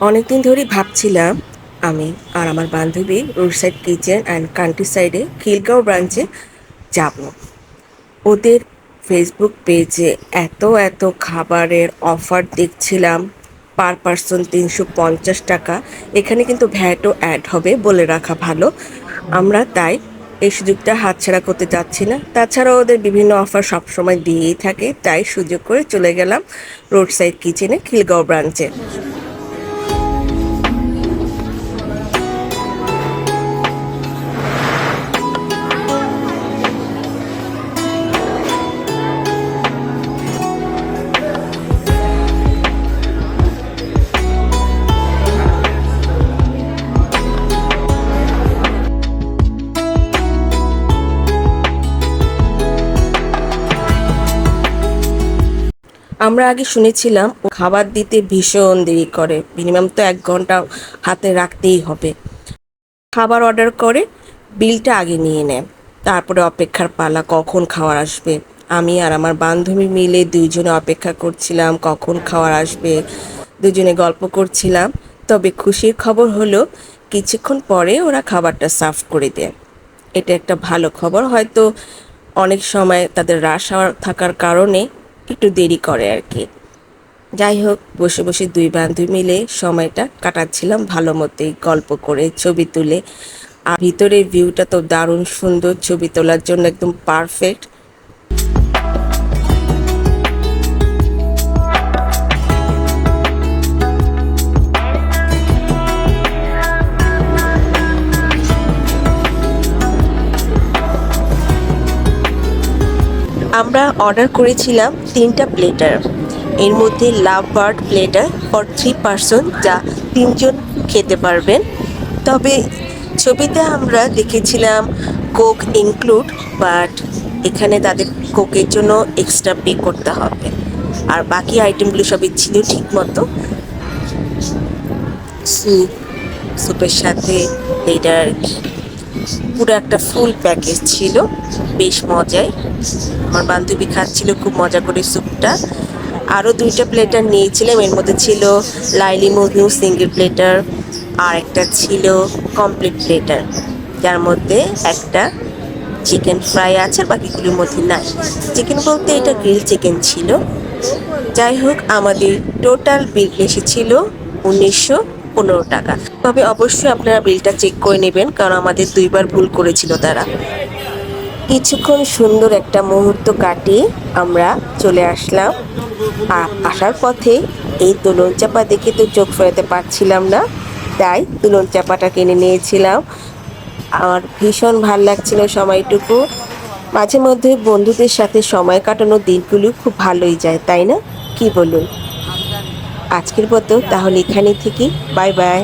অনেকদিন ধরেই ভাবছিলাম আমি আর আমার বান্ধবী road side kitchen and country সাইডে খিলগাঁও ব্রাঞ্চে যাব। ওদের ফেসবুক পেজে এত এত খাবারের অফার দেখছিলাম, পার পার্সন তিনশো পঞ্চাশ টাকা। এখানে কিন্তু ভ্যাটও অ্যাড হবে বলে রাখা ভালো। আমরা তাই এই সুযোগটা হাতছাড়া করতে চাচ্ছি না। তাছাড়াও ওদের বিভিন্ন অফার সবসময় দিয়েই থাকে, তাই সুযোগ করে চলে গেলাম রোড সাইড কিচেনে খিলগাঁও ব্রাঞ্চে। আমরা আগে শুনেছিলাম খাবার দিতে ভীষণ দেরি করে। মিনিমাম তো এক ঘণ্টা হাতে রাখতেই হবে। খাবার অর্ডার করে বিলটা আগে নিয়ে নেয়। তারপরে অপেক্ষার পালা কখন খাওয়ার আসবে? আমি আর আমার বান্ধবী মিলে দুইজনে অপেক্ষা করছিলাম, কখন খাওয়ার আসবে? দুজনে গল্প করছিলাম। তবে খুশির খবর হলো, কিছুক্ষণ পরে ওরা খাবারটা সার্ভ করে দেয়। এটা একটা ভালো খবর। হয়তো অনেক সময় তাদের রাশ থাকার কারণে একটু দেরি করে আর কি। যাই হোক, বসে বসে দুই বান্ধবী মিলে সময়টা কাটাচ্ছিলাম ভালো মতোই, গল্প করে, ছবি তুলে। আর ভিতরের ভিউটা তো দারুণ সুন্দর, ছবি তোলার জন্য একদম পারফেক্ট আমরা অর্ডার করেছিলাম তিনটা প্লেটার এর মধ্যে love bird platter for three person যা তিনজন খেতে পারবেন। তবে ছবিতে আমরা দেখেছিলাম কোক ইনক্লুড বাট এখানে তাদের কোকের জন্য এক্সট্রা পে করতে হবে। আর বাকি আইটেমগুলো সবই ছিল ঠিক মতো স্যুপ স্যুপের সাথে কি। পুরো একটা ফুল প্যাকেজ ছিল, বেশ মজাই। আমার বান্ধবী খাচ্ছিল খুব মজা করে স্যুপটা। আরও দুইটা প্লেটার নিয়েছিলাম, এর মধ্যে ছিল লাইলি মজনু সিঙ্গেল প্লেটার আর একটা ছিল কমপ্লিট প্লেটার যার মধ্যে একটা চিকেন ফ্রাই আছে আর বাকিগুলোর মধ্যে নাই। চিকেন বলতে এটা গ্রিল চিকেন ছিল। যাই হোক, আমাদের টোটাল বিল এসেছিল উনিশশো পনেরো টাকা। তবে অবশ্যই আপনারা বিলটা চেক করে নেবেন, কারণ আমাদের দুইবার ভুল করেছিল তারা। কিছুক্ষণ সুন্দর একটা মুহূর্ত কাটিয়ে আমরা চলে আসলাম। আর আসার পথে এই দোলন চাপা দেখে তো চোখ ফেরাতে পারছিলাম না, তাই দোলন চাপাটা কিনে নিয়েছিলাম। আমার ভীষণ ভালো লাগছিল সময়টুকু। মাঝে মধ্যে বন্ধুদের সাথে সময় কাটানোর দিনগুলো খুব ভালোই যায়, তাই না? কি বলুন? আজকের মতো তাহলে এখানে থেকে বাই বাই